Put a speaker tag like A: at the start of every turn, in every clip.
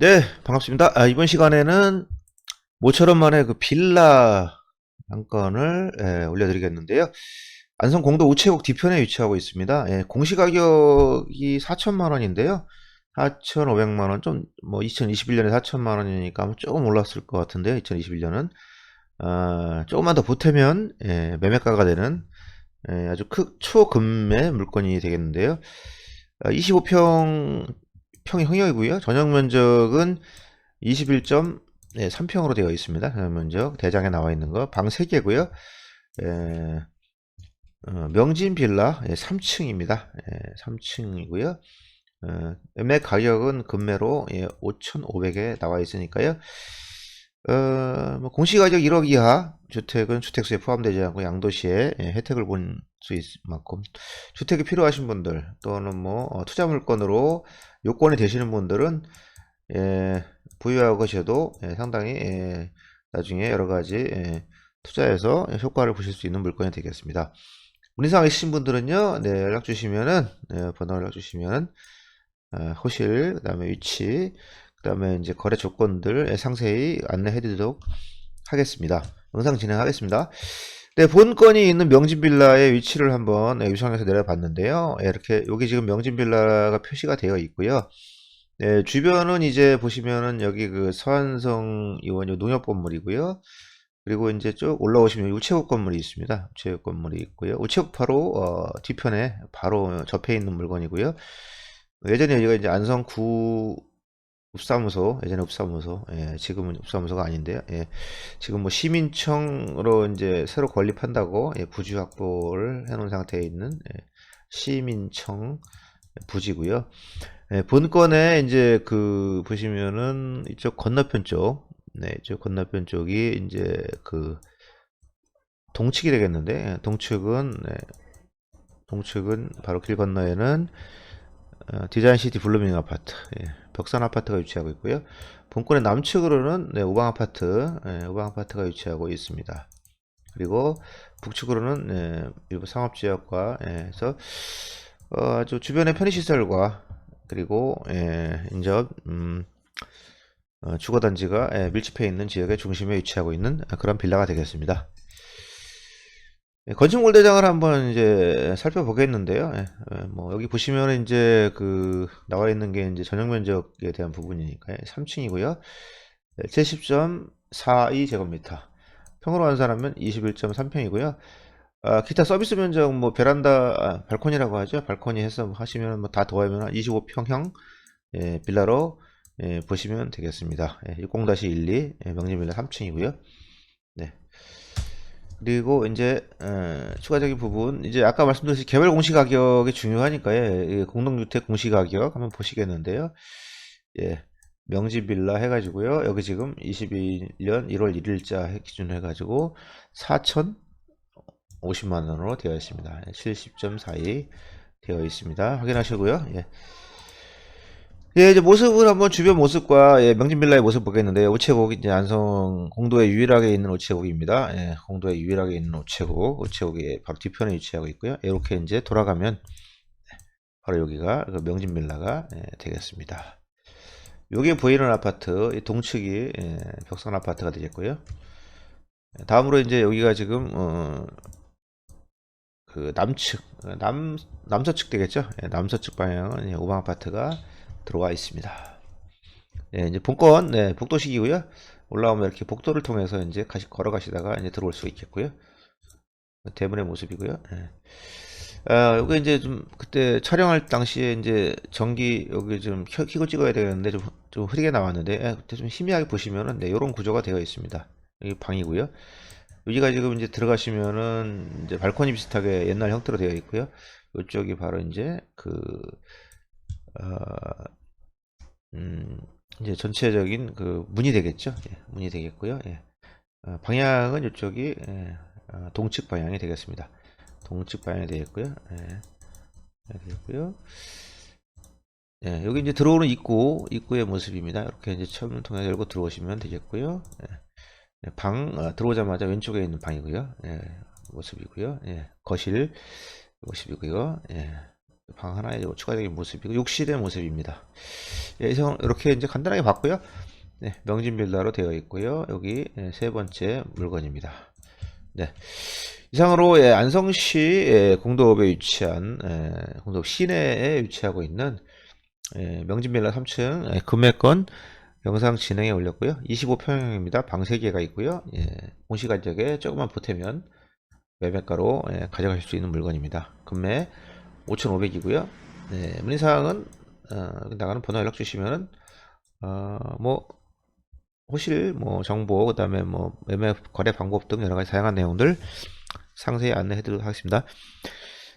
A: 네, 반갑습니다. 아, 이번 시간에는 모처럼 만에 그 빌라 한 건을 예, 올려드리겠는데요. 안성 공도 우체국 뒤편에 위치하고 있습니다. 예, 공시 가격이 4천만 원인데요. 4,500만 원, 좀, 뭐, 2021년에 4천만 원이니까 조금 올랐을 것 같은데요. 2021년은. 아, 조금만 더 보태면, 예, 매매가가 되는, 예, 아주 크, 초금매 물건이 되겠는데요. 25평 평이 형형이고요. 전용 면적은 21.3평으로 되어 있습니다. 전용 면적 대장에 나와 있는 거 방 3개고요. 에, 어, 명진 빌라 3층입니다. 3층이고요. 어, 매매 가격은 금매로 5,500에 나와 있으니까요. 어, 뭐 공시가격 1억 이하 주택은 주택수에 포함되지 않고 양도시에 예, 혜택을 본 수 있을 만큼 주택이 필요하신 분들 또는 뭐 어, 투자 물건으로 요건이 되시는 분들은 예, 보유하고 계셔도 예, 상당히 예, 나중에 여러 가지 예, 투자해서 효과를 보실 수 있는 물건이 되겠습니다. 문의사항 있으신 분들은요, 네, 연락 주시면은, 네, 번호 연락 주시면은, 어, 호실, 그 다음에 위치, 그 다음에 이제 거래 조건들 예, 상세히 안내해 드리도록 하겠습니다. 영상 진행하겠습니다. 네, 본건이 있는 명진빌라의 위치를 한번 예, 유성에서 내려봤는데요. 예, 이렇게 여기 지금 명진빌라가 표시가 되어 있고요. 네, 주변은 이제 보시면은 여기 그 서한성 의원 농협 건물이고요. 그리고 이제 쭉 올라오시면 우체국 건물이 있습니다. 우체국 건물이 있고요. 우체국 바로 어, 뒤편에 바로 접해 있는 물건이고요. 예전에 여기가 이제 안성구 읍사무소, 예전에 읍사무소, 예, 지금은 읍사무소가 아닌데요. 예, 지금 뭐 시민청으로 이제 새로 건립한다고 예, 부지 확보를 해 놓은 상태에 있는 예, 시민청 부지고요. 예, 본건에 이제 그 보시면은 이쪽 건너편 쪽, 네, 이쪽 건너편 쪽이 이제 그 동측이 되겠는데 예, 동측은 네, 동측은 바로 길 건너에는 어, 디자인 시티 블루밍 아파트, 예, 벽산 아파트가 위치하고 있고요. 본권의 남측으로는 네, 우방 아파트, 예, 우방 아파트가 위치하고 있습니다. 그리고 북측으로는 예, 일부 상업지역과 예, 해서 어, 아주 주변의 편의시설과 그리고 예, 인접 음, 어, 주거단지가 예, 밀집해 있는 지역의 중심에 위치하고 있는 그런 빌라가 되겠습니다. 예, 건축물 대장을 한번 이제 살펴보겠는데요. 예, 예, 뭐 여기 보시면 이제 그 나와 있는 게 이제 전용 면적에 대한 부분이니까 3층이고요. 70.42 제곱미터. 평으로 환산하면 21.3평이고요. 아, 기타 서비스 면적 뭐 베란다 아, 발코니라고 하죠. 발코니 해서 하시면 뭐 다 더하면 25평형 예, 빌라로 예, 보시면 되겠습니다. 예, 60-12 예, 명지빌라 3층이고요. 네. 그리고 이제 어, 추가적인 부분 이제 아까 말씀드렸듯이 개발 공시 가격이 중요하니까요. 예, 공동주택 공시 가격 한번 보시겠는데요. 예. 명지 빌라 해가지고요. 여기 지금 21년 1월 1일자 기준으로 해가지고 4,050만 원으로 되어 있습니다. 70.42 되어 있습니다. 확인하시고요. 예. 예, 이제 모습을 한번 주변 모습과 예, 명진 빌라의 모습 보겠는데요. 우체국 이제 안성 공도에 유일하게 있는 우체국입니다. 예, 공도에 유일하게 있는 우체국, 우체국이 바로 뒤편에 위치하고 있고요. 이렇게 이제 돌아가면 바로 여기가 그 명진 빌라가 예, 되겠습니다. 여기에 보이는 아파트, 이 동측이 예, 벽산 아파트가 되겠고요. 다음으로 이제 여기가 지금 어, 그 남측, 남 남서측 되겠죠? 예, 남서측 방향은 예, 우방 아파트가 들어와 있습니다. 예, 이제 본건 네, 복도식이고요. 올라오면 이렇게 복도를 통해서 이제 가시, 걸어가시다가 이제 들어올 수 있겠고요. 대문의 모습이고요. 예. 아, 여기 이제 좀 그때 촬영할 당시에 이제 전기 여기 좀 켜, 켜고 찍어야 되는데 좀, 좀 흐리게 나왔는데 예, 그때 좀 희미하게 보시면은 네, 이런 구조가 되어 있습니다. 여기 방이고요. 여기가 지금 이제 들어가시면은 이제 발코니 비슷하게 옛날 형태로 되어 있고요. 이쪽이 바로 이제 그 어, 음, 이제 전체적인 그 문이 되겠죠. 예, 문이 되겠고요. 예. 어, 방향은 이쪽이 예, 어, 동측 방향이 되겠습니다. 동측 방향이 되겠고요. 예, 되겠고요. 예, 여기 이제 들어오는 입구, 입구의 모습입니다. 이렇게 이제 처음 통해 열고 들어오시면 되겠고요. 예, 예, 방 어, 들어오자마자 왼쪽에 있는 방이고요. 예, 모습이고요. 예, 거실 모습이고요. 예, 방 하나의 추가적인 모습이고 욕실의 모습입니다. 예, 이렇게 이제 간단하게 봤고요. 네, 명진 빌라로 되어 있고요. 여기 예, 세 번째 물건입니다. 네. 이상으로 예, 안성시 예, 공도읍에 위치한 예, 공도읍 시내에 위치하고 있는 예, 명진빌라 3층 예, 금매권 영상 진행에 올렸고요. 25평형입니다. 방 3개가 있고요. 예, 공시가격에 조금만 보태면 매매가로 예, 가져가실 수 있는 물건입니다. 금매 5,500이고요. 네, 문의사항은 어, 나가는 번호 연락 주시면은 어, 뭐 호실 뭐 정보 그다음에 뭐 매매 거래 방법 등 여러 가지 다양한 내용들 상세히 안내해 드리도록 하겠습니다.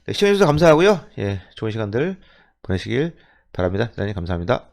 A: 네, 시청해 주셔서 감사하고요. 예, 좋은 시간들 보내시길 바랍니다. 대단히 감사합니다.